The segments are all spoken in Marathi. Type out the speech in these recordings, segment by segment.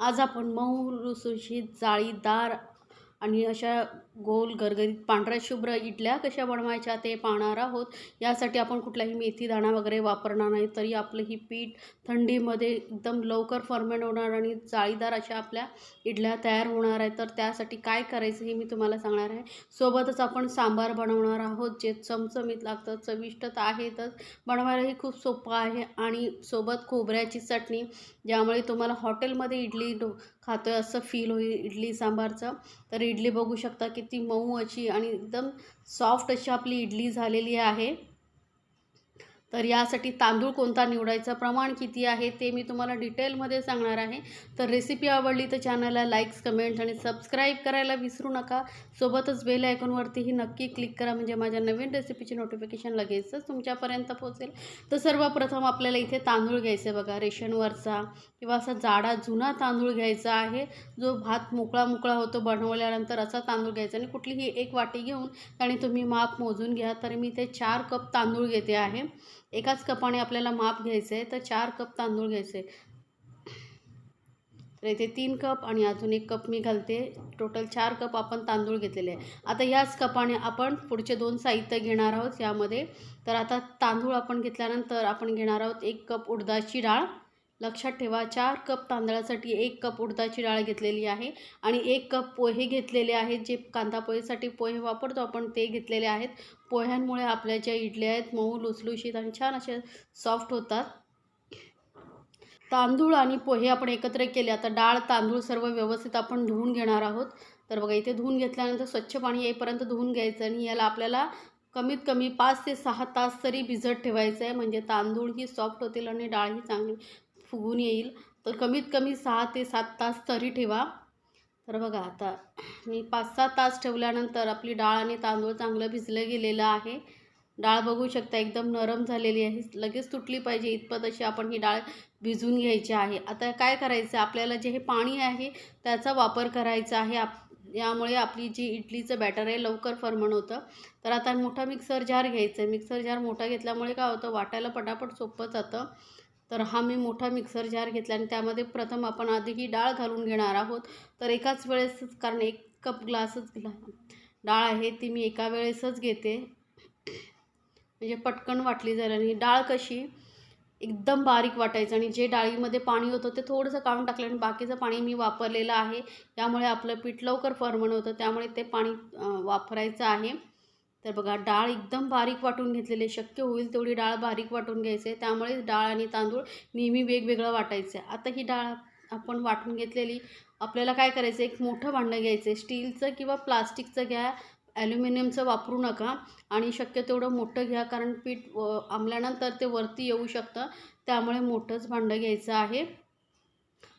आज आपण मऊ लुसलुशीत जाळीदार आणि अशा गोल गरगरीत पांढऱ्या शुभ्र इडल्या कशा बनवायच्या ते पाहणार आहोत. यासाठी आपण कुठलाही मेथी दाणा वगैरे वापरणार नाही तरी आपलं ही पीठ थंडीमध्ये एकदम लवकर फर्मेंट होणार आणि जाळीदार अशा आपल्या इडल्या तयार होणार आहे तर त्यासाठी काय करायचं हे मी तुम्हाला सांगणार आहे. सोबतच आपण सांबार बनवणार आहोत जे चमचमीत लागतं चविष्ट तर आहेतच बनवायलाही खूप सोपं आहे. आणि सोबत खोबऱ्याची चटणी ज्यामुळे तुम्हाला हॉटेलमध्ये इडली डो खातो आहे असं फील होईल. इडली सांबारचं. तर इडली बघू शकता किती मऊ अशी आणि एकदम सॉफ्ट अशी आपली इडली झालेली आहे. तर यासाठी तांदूळ कोणता निवडायचा प्रमाण किती आहे ते मी तुम्हाला डिटेलमध्ये सांगणार आहे. तर रेसिपी आवडली तर चॅनलला लाईक्स कमेंट्स आणि सबस्क्राईब करायला विसरू नका. सोबतच बेल आयकॉनवरतीही नक्की क्लिक करा म्हणजे माझ्या नवीन रेसिपीची नोटिफिकेशन लगेचच तुमच्यापर्यंत पोहोचेल. तर सर्वप्रथम आपल्याला इथे तांदूळ घ्यायचे बघा रेशनवरचा किंवा असा जाडा जुना तांदूळ घ्यायचा आहे. जो भात मोकळा मोकळा होतो बनवल्यानंतर असा तांदूळ घ्यायचा आणि कुठलीही एक वाटी घेऊन आणि तुम्ही माप मोजून घ्या. तर मी ते चार कप तांदूळ घेते आहे. एकाच कपाने आपल्याला माप घ्यायचं आहे तर चार कप तांदूळ घ्यायचे तर इथे तीन कप आणि अजून एक कप मी घालते. टोटल चार कप आपण तांदूळ घेतलेले आहे. आता याच कपाने आपण पुढचे दोन साहित्य घेणार आहोत यामध्ये. तर आता तांदूळ आपण घेतल्यानंतर आपण घेणार आहोत एक कप उडदाची डाळ. लक्षात ठेवा चार कप तांदळासाठी एक कप उडदाची डाळ घेतलेली आहे आणि एक कप पोहे घेतलेले आहेत. जे कांदा पोहेसाठी पोहे वापरतो आपण ते घेतलेले आहेत. पोह्यांमुळे आपल्या ज्या इडल्या आहेत मऊ लुसलुशीत आणि छान अशा सॉफ्ट होतात. तांदूळ आणि पोहे आपण एकत्र केले. आता डाळ तांदूळ सर्व व्यवस्थित आपण धुवून घेणार आहोत. तर बघा इथे धुवून घेतल्यानंतर स्वच्छ पाणी येईपर्यंत धुवून घ्यायचं आणि याला आपल्याला कमीत कमी पाच ते सहा तास तरी भिजत ठेवायचं आहे. म्हणजे तांदूळ ही सॉफ्ट होतील आणि डाळ ही चांगली फुगून येईल. तर कमीत कमी सहा ते सात तास तरी ठेवा. तर बघा आता मी पाच सात तास ठेवल्यानंतर आपली डाळ आणि तांदूळ चांगलं भिजलं गेलेलं आहे. डाळ बघू शकता एकदम नरम झालेली आहे. लगेच तुटली पाहिजे इतपत अशी आपण ही डाळ भिजून घ्यायची आहे. आता काय करायचं? आपल्याला जे हे पाणी आहे त्याचा वापर करायचा आहे. आप यामुळे आपली जी इडलीचं बॅटर आहे लवकर फर्मण होतं. तर आता मोठा मिक्सर जार घ्यायचा आहे. मिक्सर जार मोठा घेतल्यामुळे काय होतं? वाटायला पटापट सोपं जातं. तर हा मी मोठा मिक्सर जार घेतला आणि त्यामध्ये प्रथम आपण आधी ही डाळ घालून घेणार आहोत. तर एकाच वेळेसच कारण एक कप ग्लासच ग्ला डाळ आहे ती मी एका वेळेसच घेते. म्हणजे पटकन वाटली जाईल आणि डाळ कशी एकदम बारीक वाटायचं आणि जे डाळीमध्ये पाणी होतं ते थोडंसं काढून टाकलं आणि बाकीचं पाणी मी वापरलेलं आहे. त्यामुळे आपलं पीठ लवकर फर्मण होतं त्यामुळे ते पाणी वापरायचं आहे. तर बघा डाळ एकदम बारीक वाटून घेतलेली शक्य होईल तेवढी डाळ बारीक वाटून घ्यायचे. त्यामुळे डाळ आणि तांदूळ नेहमी वेगवेगळं वाटायचं. आहे आता ही डाळ आपण वाटून घेतलेली आपल्याला काय करायचं एक मोठं भांडं घ्यायचं. आहे स्टीलचं किंवा प्लास्टिकचं घ्या ॲल्युमिनियमचं वापरू नका आणि शक्य तेवढं मोठं घ्या कारण पीठ आंबल्यानंतर ते वरती येऊ शकतं. त्यामुळे मोठंच भांडं घ्यायचं आहे.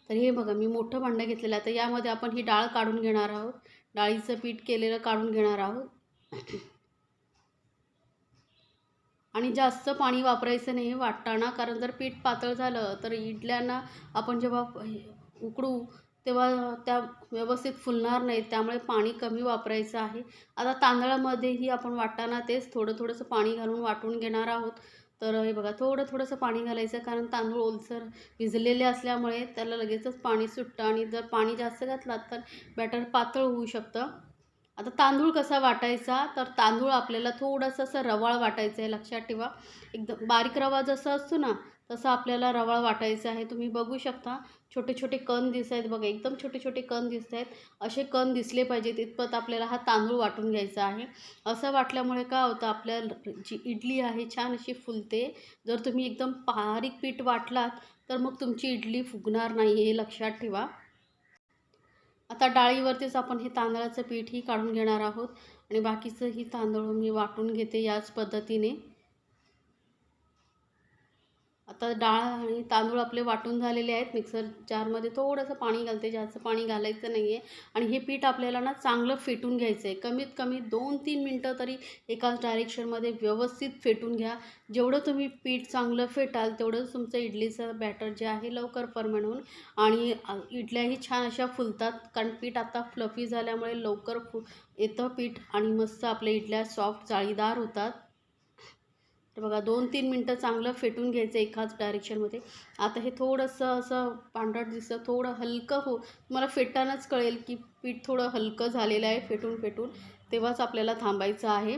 तर हे बघा मी मोठं भांडं घेतलेलं आहे. तर यामध्ये आपण ही डाळ काढून घेणार आहोत. डाळीचं पीठ केलेलं काढून घेणार आहोत. आणि जास्त पाणी वापरायचं नाही वाटताना कारण जर पीठ पातळ झालं तर इडल्यांना आपण जेव्हा उकडू तेव्हा त्या व्यवस्थित फुलणार नाहीत त्यामुळे पाणी कमी वापरायचं आहे. आता तांदळामध्येही आपण वाटताना तेच थोडं थोडंसं पाणी घालून वाटून घेणार आहोत. तर हे बघा थोडं थोडंसं पाणी घालायचं. कारण तांदूळ ओलसर भिजलेले असल्यामुळे त्याला लगेचच पाणी सुटतं. आणि जर पाणी जास्त घातलात तर बॅटर पातळ होऊ शकतं. आता तांदूळ कसा वाटायचा? तर तांदूळ आपल्याला थोडंसं असं रवाळ वाटायचं आहे लक्षात ठेवा. एकदम बारीक रवा जसा असतो ना तसं आपल्याला रवाळ वाटायचं आहे. तुम्ही बघू शकता छोटे छोटे कण दिसत आहेत बघा. एकदम छोटे छोटे कण दिसत आहेत. असे कण दिसले पाहिजेत इतपत आपल्याला हा तांदूळ वाटून घ्यायचा आहे. असं वाटल्यामुळे काय होतं आपल्या जी इडली आहे छान अशी फुलते. जर तुम्ही एकदम बारीक पीठ वाटलात तर मग तुमची इडली फुगणार नाही हे लक्षात ठेवा. आता डाळीवरतीच आपण हे तांदळाचं पीठही काढून घेणार आहोत आणि बाकीचंही तांदूळ मी वाटून घेते याच पद्धतीने. आता डाळ आणि तांदूळ आपले वाटून झालेले आहेत मिक्सर जारमध्ये थोडंसं पाणी घालते जास्त पाणी घालायचं नाही आहे आणि हे पीठ आपल्याला ना चांगलं फेटून घ्यायचं आहे कमीत कमी दोन तीन मिनटं तरी एकाच डायरेक्शनमध्ये व्यवस्थित फेटून घ्या. जेवढं तुम्ही पीठ चांगलं फेटाल तेवढंच तुमचं इडलीचं बॅटर जे आहे लवकर परमन होऊन आणि इडल्याही छान अशा फुलतात. कारण पीठ आता फ्लफी झाल्यामुळे लवकर फु येतं पीठ आणि मस्त आपल्या इडल्या सॉफ्ट जाळीदार होतात. तर बघा दोन तीन मिनटं चांगलं फेटून घ्यायचं एकाच डायरेक्शनमध्ये आता हे थोडंसं असं पांढरट दिसतं थोडं हलकं हो मला फेटतानाच कळेल की पीठ थोडं हलकं झालेलं आहे फेटून फेटून तेव्हाच आपल्याला थांबायचं आहे.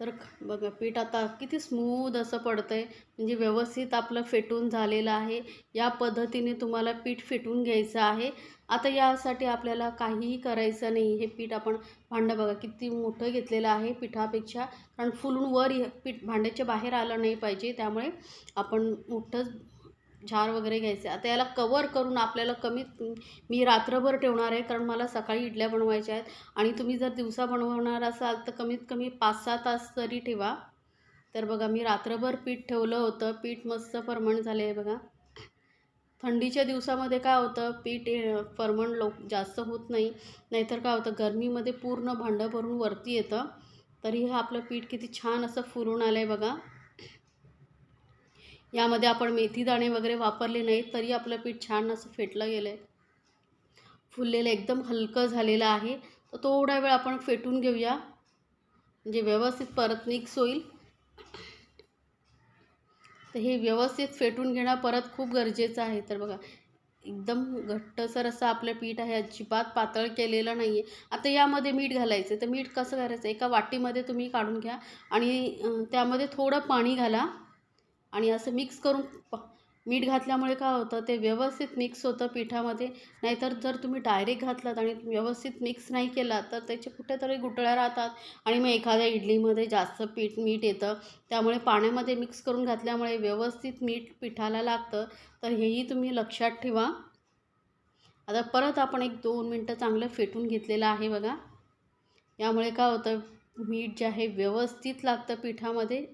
तर बघा पीठ आता किती स्मूद असं पडतं आहे म्हणजे व्यवस्थित आपलं फेटून झालेलं आहे. या पद्धतीने तुम्हाला पीठ फेटून घ्यायचं आहे. आता यासाठी आपल्याला काहीही करायचं नाही. हे पीठ आपण भांडं बघा किती मोठं घेतलेलं आहे पिठापेक्षा. कारण फुलून वर पीठ भांड्याच्या बाहेर आलं नाही पाहिजे. त्यामुळे आपण मोठंच झार वगैरे घ्यायचे. आता याला कवर करून आपल्याला कमीत मी रात्रभर ठेवणार आहे कारण मला सकाळी इडल्या बनवायच्या आहेत. आणि तुम्ही जर दिवसा बनवणार असाल तर कमीत कमी पाच सहा तास तरी ठेवा. तर बघा मी रात्रभर पीठ ठेवलं होतं. पीठ मस्त फरमण झाले आहे बघा. थंडीच्या दिवसामध्ये काय होतं पीठ फरमण लोक जास्त होत नाही. नाहीतर काय होतं गरमीमध्ये पूर्ण भांडं भरून वरती येतं. तरी हे आपलं पीठ किती छान असं फुरून आलं आहे बघा. यामध्ये आपण मेथी दाणे वगैरे वापरले नाहीत तरी आपलं पीठ छान असं फेटलं गेलं आहे फुललेलं एकदम हलकं झालेलं आहे. तर थोडा वेळ आपण फेटून घेऊया. म्हणजे व्यवस्थित परत मिक्स होईल. तर हे व्यवस्थित फेटून घेणं परत खूप गरजेचं आहे. तर बघा एकदम घट्टसर असं आपलं पीठ आहे. अजिबात पातळ केलेलं नाही आहे आता यामध्ये मीठ घालायचं तर मीठ कसं करायचं एका वाटीमध्ये तुम्ही काढून घ्या. आणि त्यामध्ये थोडं पाणी घाला. आणि असं मिक्स करून प मीठ घातल्यामुळे काय होतं ते व्यवस्थित मिक्स होतं पिठामध्ये. नाहीतर जर तुम्ही डायरेक्ट घातलात आणि व्यवस्थित मिक्स नाही केला तर त्याचे कुठेतरी गुटळ्या राहतात. आणि मग एखाद्या इडलीमध्ये जास्त पीठ मीठ येतं. त्यामुळे पाण्यामध्ये मिक्स करून घातल्यामुळे व्यवस्थित मीठ पिठाला लागतं. तर हेही तुम्ही लक्षात ठेवा. आता परत आपण एक दोन मिनटं चांगलं फेटून घेतलेलं आहे बघा. यामुळे काय होतं मीठ जे आहे व्यवस्थित लागतं पिठामध्ये.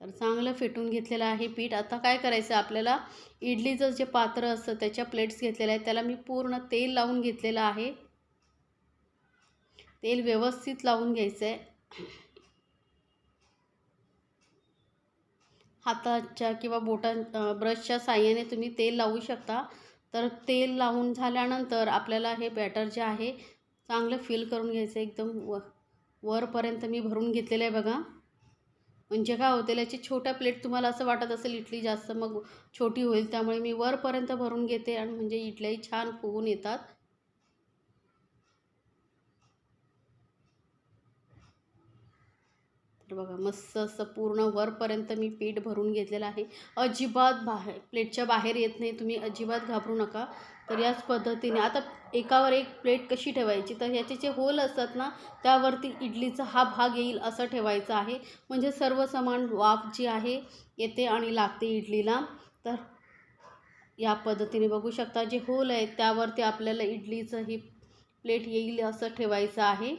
तर चांगलं फेटून घेतलेलं आहे पीठ. आता काय करायचं आपल्याला इडलीचं जे पात्र असतं त्याच्या प्लेट्स घेतलेल्या आहेत. त्याला मी पूर्ण तेल लावून घेतलेलं आहे. तेल व्यवस्थित लावून घ्यायचं आहे हाताच्या किंवा बोटा ब्रशच्या साह्याने तुम्ही तेल लावू शकता. तर तेल लावून झाल्यानंतर आपल्याला हे बॅटर जे आहे चांगलं फिल करून घ्यायचं एकदम व वरपर्यंत मी भरून घेतलेलं आहे बघा. म्हणजे काय होते याची छोट्या प्लेट तुम्हाला असं वाटत असेल इडली जास्त मग छोटी होईल त्यामुळे मी वरपर्यंत भरून घेते आणि म्हणजे इडल्याही छान फुगून येतात. तर बघा मस्त असं पूर्ण वरपर्यंत मी पीठ भरून घेतलेलं आहे. अजिबात बाहेर प्लेटच्या बाहेर येत नाही तुम्ही अजिबात घाबरू नका. तर याच पद्धतीने आता एकावर एक प्लेट कशी ठेवायची? तर ह्याचे जे होल असतात ना त्यावरती इडलीचा हा भाग येईल असं ठेवायचा आहे. म्हणजे सर्व समान वाफ जी आहे येते आणि लागते इडलीला. तर या पद्धतीने बघू शकता जे होल आहे त्यावरती आपल्याला इडलीचं ही प्लेट येईल असं ठेवायचं आहे.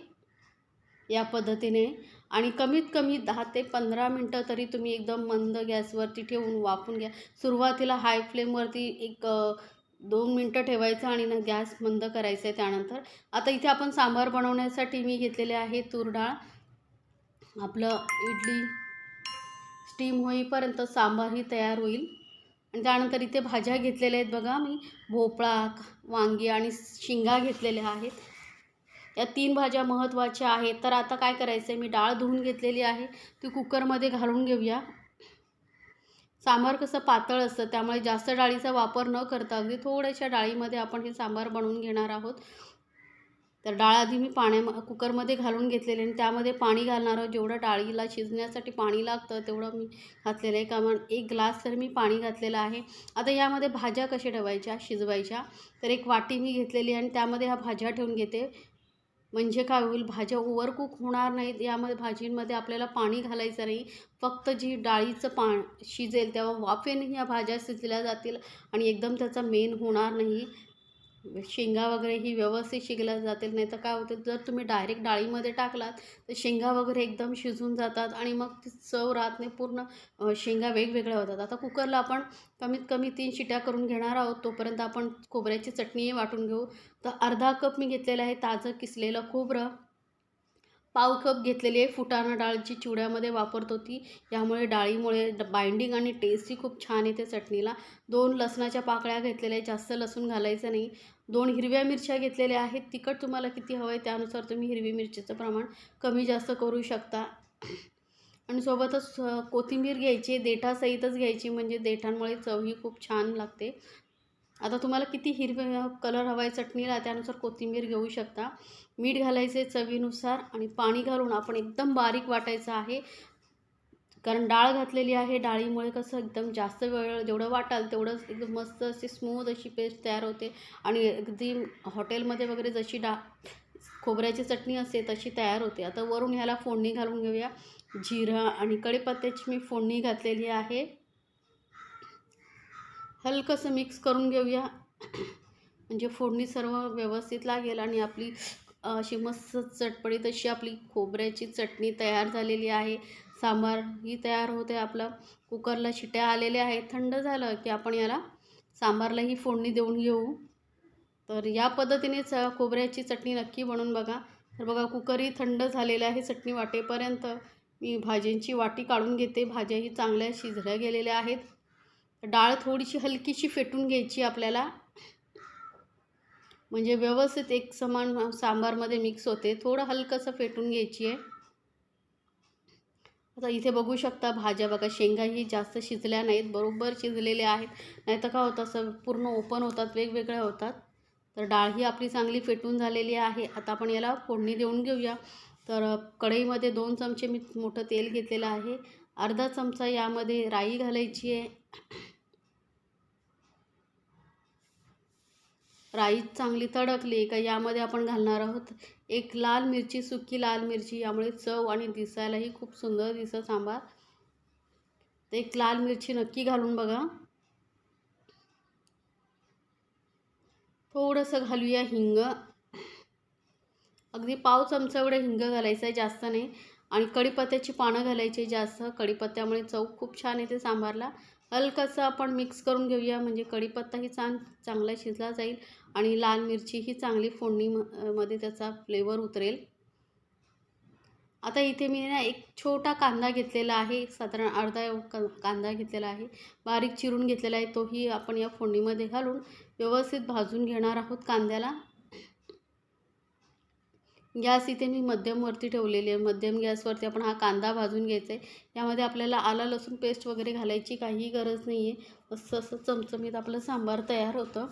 या पद्धतीने. आणि कमीत कमी दहा ते पंधरा मिनटं तरी तुम्ही एकदम मंद गॅसवरती ठेवून वाफून घ्या. सुरुवातीला हाय फ्लेमवरती एक दोन मिनटं ठेवायचं आणि ना गॅस बंद करायचं आहे त्यानंतर. आता इथे आपण सांबार बनवण्यासाठी मी घेतलेले आहे तूर डाळ. आपलं इडली स्टीम होईपर्यंत सांबारही तयार होईल. आणि त्यानंतर इथे भाज्या घेतलेल्या आहेत बघा मी. भोपळा वांगी आणि शिंगा घेतलेल्या आहेत. या तीन भाज्या महत्त्वाच्या आहेत. तर आता काय करायचं आहे मी डाळ धुवून घेतलेली आहे. ती कुकरमध्ये घालून घेऊया. सांबार कसं पातळ असतं त्यामुळे जास्त डाळीचा वापर न करता अगदी थोड्याशा डाळीमध्ये आपण हे सांबार बनवून घेणार आहोत. तर डाळ आधी मी पाण्या कुकरमध्ये घालून घेतलेले आणि त्यामध्ये पाणी घालणार आहोत. जेवढं डाळीला शिजण्यासाठी पाणी लागतं तेवढं मी घातलेलं आहे. कारण एक ग्लास तर मी पाणी घातलेलं आहे. आता यामध्ये भाज्या कशा ठेवायच्या? शिजवायच्या. तर एक वाटी मी घेतलेली आणि त्यामध्ये ह्या भाज्या ठेवून घेते. म्हणजे काय होईल भाज्या ओव्हरकुक होणार नाहीत यामध्ये भाजींमध्ये आपल्याला पाणी घालायचं नाही. फक्त जी डाळीचं पा शिजेल तेव्हा वाफेने ह्या भाज्या शिजल्या जातील आणि एकदम त्याचा मेन होणार नाही. शेंगा वगैरे ही व्यवस्थित शिजल्या जातील नाही तर काय होतं जर तुम्ही डायरेक्ट डाळीमध्ये टाकलात तर शेंगा वगैरे एकदम शिजून जातात आणि मग ती चव राहत नाही पूर्ण शेंगा वेगवेगळ्या होतात. आता कुकरला आपण कमीत कमी तीन शिट्या करून घेणार आहोत तोपर्यंत आपण खोबऱ्याची चटणीही वाटून घेऊ. तर अर्धा कप मी घेतलेलं आहे ताजं किसलेलं खोबरं. पाव कप घेतलेली आहे. फुटाणा डाळ जी चिवड्यामध्ये वापरतो ती यामुळे डाळीमुळे बाइंडिंग आणि टेस्टही खूप छान येते चटणीला. दोन लसणाच्या पाकळ्या घेतलेल्या आहेत. जास्त लसूण घालायचं नाही. दोन हिरव्या मिरच्या घेतलेल्या आहेत. तिखट तुम्हाला किती हवं आहे त्यानुसार तुम्ही हिरवी मिरचीचं प्रमाण कमी जास्त करू शकता. आणि सोबतच कोथिंबीर घ्यायची देठासहितच घ्यायची म्हणजे देठांमुळे चवही खूप छान लागते. आता तुम्हाला किती हिरवे कलर हवा आहे चटणीला त्यानुसार कोथिंबीर घेऊ शकता. मीठ घालायचे चवीनुसार आणि पाणी घालून आपण एकदम बारीक वाटायचं आहे. कारण डाळ घातलेली आहे डाळीमुळे कसं एकदम जास्त वेळ जेवढं वाटाल तेवढंच एकदम मस्त अशी स्मूथ अशी पेस्ट तयार होते. आणि अगदी हॉटेलमध्ये वगैरे जशी डा खोबऱ्याची चटणी असते तशी तयार होते. आता वरून ह्याला फोडणी घालून घेऊया. जिरा आणि कढीपत्त्याची मी फोडणी घातलेली आहे. हलकंसं मिक्स करून घेऊया. म्हणजे फोडणी सर्व व्यवस्थित लागेल आणि आपली अशी मस्त चटपटीत अशी आपली खोबऱ्याची चटणी तयार झालेली आहे. सांबार ही तयार होते आपलं. कुकरला शिट्या आलेल्या आहेत. थंड झालं की आपण याला सांबारलाही फोडणी देऊन घेऊ. तर या पद्धतीनेच च खोबऱ्याची चटणी नक्की बनवून बघा. तर बघा कुकरही थंड झालेलं आहे चटणी वाटेपर्यंत. मी भाज्यांची वाटी काढून घेते. भाज्याही चांगल्या शिजल्या गेलेल्या आहेत. डाळ थोडीशी हलकीशी फेटून घ्यायची आपल्याला. म्हणजे व्यवस्थित एक समान सांबारमध्ये मिक्स होते. थोडं हलकंसं फेटून घ्यायची आहे आता इथे बघू शकता भाज्या बघा शेंगाही जास्त शिजल्या नाहीत बरोबर शिजलेल्या आहेत. नाही तर का होतं असं पूर्ण ओपन होतात वेगवेगळ्या होतात. तर डाळ ही आपली चांगली फेटून झालेली आहे. आता आपण याला फोडणी देऊन घेऊया. तर कढईमध्ये दोन चमचे मी मोठं तेल घेतलेलं आहे. अर्धा चमचा यामध्ये राई घालायची आहे राईस चांगली तडकली का यामध्ये आपण घालणार आहोत. एक लाल मिरची सुकी लाल मिरची यामुळे चव आणि दिसायलाही खूप सुंदर दिसतं सांबार. तर एक लाल मिरची नक्की घालून बघा. थोडंसं घालूया हिंग. अगदी पाव चमचा एवढं हिंग घालायचं आहे जास्त नाही. आणि कढीपत्त्याची पानं घालायची जास्त. कढीपत्त्यामुळे चव खूप छान येते सांबारला. हलकंसं आपण मिक्स करून घेऊया म्हणजे कढीपत्ताही छान चांगला शिजला जाईल. आणि लाल मिरची ही चांगली फोडणी म- मध्ये त्याचा फ्लेवर उतरेल. आता इथे मी ना एक छोटा कांदा घेतलेला आहे साधारण अर्धा कांदा घेतलेला आहे. बारीक चिरून घेतलेला आहे तोही आपण या फोडणीमध्ये घालून व्यवस्थित भाजून घेणार आहोत कांद्याला. गॅस इथे मी मध्यमवरती ठेवलेली आहे. मध्यम गॅसवरती आपण हा कांदा भाजून घ्यायचा आहे. यामध्ये आपल्याला आला लसूण पेस्ट वगैरे घालायची काहीही गरज नाही आहे असं असं चमचमीत आपलं सांबार तयार होतं.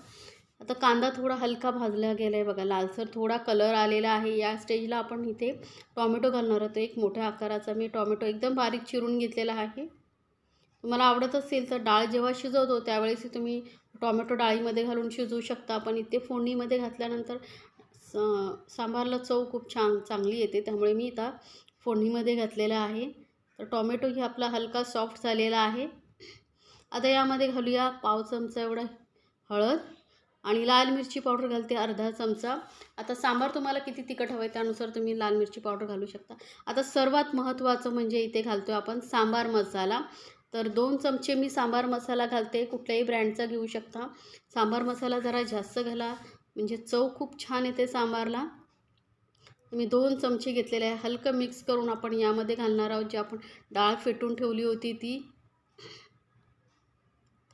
आता कांदा थोडा हलका भाजला गेला आहे बघा लालसर थोडा कलर आलेला आहे. या स्टेजला आपण इथे टॉमॅटो घालणार आहोत. एक मोठ्या आकाराचा मी टॉमॅटो एकदम बारीक चिरून घेतलेला आहे. तुम्हाला आवडत असेल तर डाळ जेव्हा शिजवतो त्यावेळेस तुम्ही टॉमॅटो डाळीमध्ये घालून शिजवू शकता. पण इथे फोडणीमध्ये घातल्यानंतर स- सांबारला चव खूप छान चांगली येते. त्यामुळे मी इथं फोडणीमध्ये घातलेलं आहे. तर टॉमॅटो ही आपला हलका सॉफ्ट झालेला आहे. आता यामध्ये घालूया पाव चमचा एवढा हळद. आणि लाल मिरची पावडर घालते अर्धा चमचा. आता सांबार तुम्हाला किती तिखट हवं आहे त्यानुसार तुम्ही लाल मिरची पावडर घालू शकता. आता सर्वात महत्त्वाचं म्हणजे इथे घालतो आपण सांबार मसाला. तर दोन चमचे मी सांबार मसाला घालते. कुठल्याही ब्रँडचा घेऊ शकता. सांबार मसाला जरा जास्त घाला. म्हणजे चव खूप छान येते सांबारला. मी दोन चमचे घेतलेले आहे. हलकं मिक्स करून आपण यामध्ये घालणार आहोत. जी आपण डाळ फेटून ठेवली होती ती.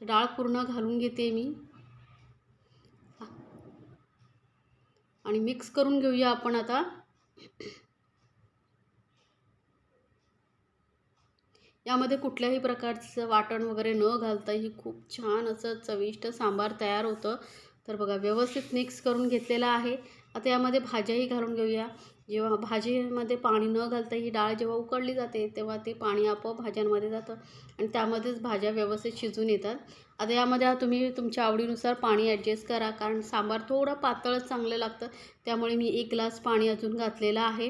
डाळ पूर्ण घालून घेते मी. आणि मिक्स करून घेऊया आपण आता. यामध्ये कुठल्याही प्रकारचं वाटण वगैरे न घालता ही खूप छान असं चविष्ट सांबार तयार होतं. तर बघा व्यवस्थित मिक्स करून घेतलेला आहे. आता यामध्ये भाज्याही घालून घेऊया. जेव्हा भाजीमध्ये पाणी न घालता ही डाळ जेव्हा उकडली जाते तेव्हा ते पाणी आपोआप भाज्यांमध्ये जातं आणि त्यामध्येच भाज्या व्यवस्थित शिजून येतात. आता यामध्ये तुम्ही तुमच्या आवडीनुसार पाणी ॲडजस्ट करा कारण सांबार थोडं पातळच चांगलं लागतं. त्यामुळे मी एक ग्लास पाणी अजून घातलेलं आहे.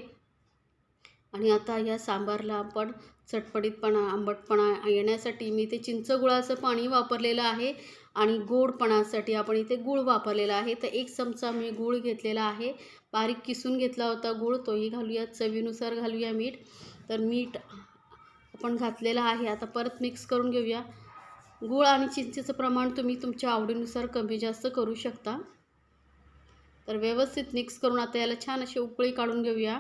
आणि आता या सांबारला आपण चटपटीतपणा आंबटपणा येण्यासाठी मी ते चिंच गुळाचं पाणी वापरलेलं आहे. आणि गोडपणासाठी आपण इथे गूळ वापरलेला आहे. तर एक चमचा मी गूळ घेतलेला आहे. बारीक किसून घेतला होता गूळ. तोही घालूया. चवीनुसार घालूया मीठ. तर मीठ आपण घातलेलं आहे. आता परत मिक्स करून घेऊया. गूळ आणि चिंचेचं प्रमाण तुम्ही तुमच्या आवडीनुसार कमी जास्त करू शकता. तर व्यवस्थित मिक्स करून आता याला छान अशी उकळी काढून घेऊया.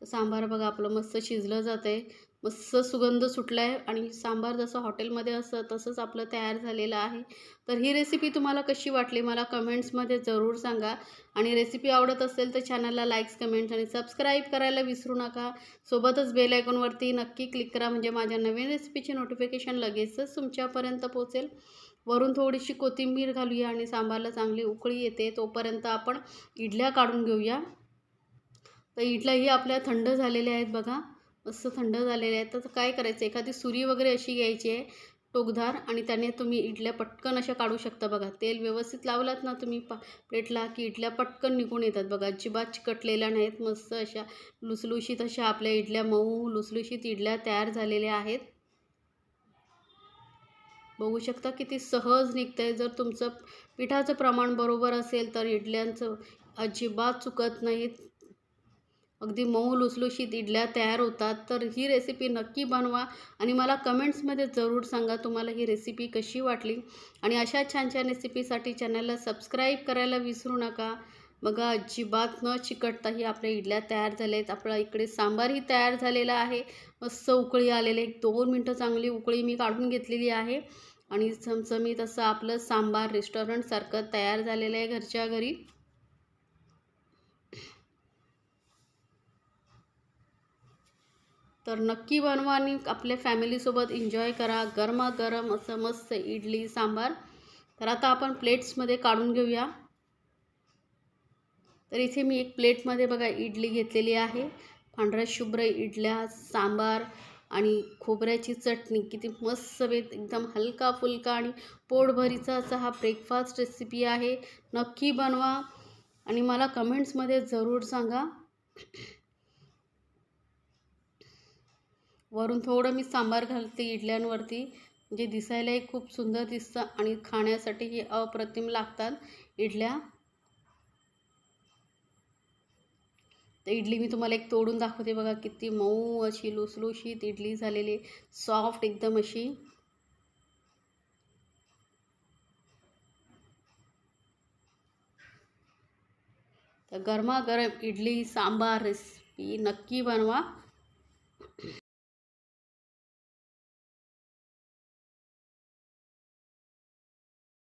तर सांबार बघा आपलं मस्त शिजलं जातं आहे मस्त सुगंध सुटला आहे आणि सांबार जसं हॉटेलमध्ये असं तसंच आपलं तयार झालेलं आहे. तर ही रेसिपी तुम्हाला कशी वाटली मला कमेंट्समध्ये जरूर सांगा. आणि रेसिपी आवडत असेल तर चॅनलला लाईक्स कमेंट्स आणि सबस्क्राईब करायला विसरू नका. सोबतच बेल आयकॉनवरती नक्की क्लिक करा म्हणजे माझ्या नवीन रेसिपीचे नोटिफिकेशन लगेचच तुमच्यापर्यंत पोहोचेल. वरून थोडीशी कोथिंबीर घालूया आणि सांबारला चांगली उकळी येते तोपर्यंत आपण इडल्या काढून घेऊया. तर इडल्याही आपल्या थंड झालेल्या आहेत बघा. मस्त थंड झालेले आहे. तर काय करायचं? एखादी सुरी वगैरे अशी घ्यायची आहे टोकदार आणि त्याने तुम्ही इडल्या पटकन अशा काढू शकता बघा. तेल व्यवस्थित लावलात ना तुम्ही पा प्लेटला की इडल्या पटकन निघून येतात बघा. अजिबात चिकटलेल्या नाहीत मस्त अशा लुसलुशीत अशा आपल्या इडल्या मऊ लुसलुशीत इडल्या तयार झालेल्या आहेत. बघू शकता किती सहज निघतंय. जर तुमचं पिठाचं प्रमाण बरोबर असेल तर इडल्यांचं अजिबात चुकत नाहीत. अगदी मऊ लुसलुशीत इडल्या तयार होतात. तर ही रेसिपी नक्की बनवा आणि मला कमेंट्समध्ये जरूर सांगा तुम्हाला ही रेसिपी कशी वाटली. आणि अशा छान छान रेसिपीसाठी चॅनलला सबस्क्राईब करायला विसरू नका. बघा अजिबात न चिकटताही आपल्या इडल्या तयार झाल्या आहेत आपला इकडे सांबारही तयार झालेला आहे. मस्त उकळी आलेले एक दोन मिनटं चांगली उकळी मी काढून घेतलेली आहे. आणि चमचमीत असं आपलं सांबार रेस्टॉरंटसारखं तयार झालेलं आहे घरच्या घरी. तर नक्की बनवा आणि आपल्या फॅमिलीसोबत एन्जॉय करा. गरमागरम असं मस्त इडली सांबार. तर आता आपण प्लेट्समध्ये काढून घेऊया. तर इथे मी एक प्लेटमध्ये बघा इडली घेतलेली आहे. पांढऱ्या शुभ्र इडल्या सांबार आणि खोबऱ्याची चटणी. किती मस्त वेत एकदम हलका फुलका आणि पोटभरीचा असा हा ब्रेकफास्ट रेसिपी आहे. नक्की बनवा आणि मला कमेंट्समध्ये जरूर सांगा. वरून थोडं मी सांबार घालते इडल्यांवरती. म्हणजे दिसायलाही खूप सुंदर दिसतं आणि खाण्यासाठीही अप्रतिम लागतात इडल्या. तर इडली मी तुम्हाला एक तोडून दाखवते बघा किती मऊ अशी लुसलुशीत इडली झालेली सॉफ्ट एकदम अशी. तर गरमागरम इडली सांबार रेसिपी नक्की बनवा.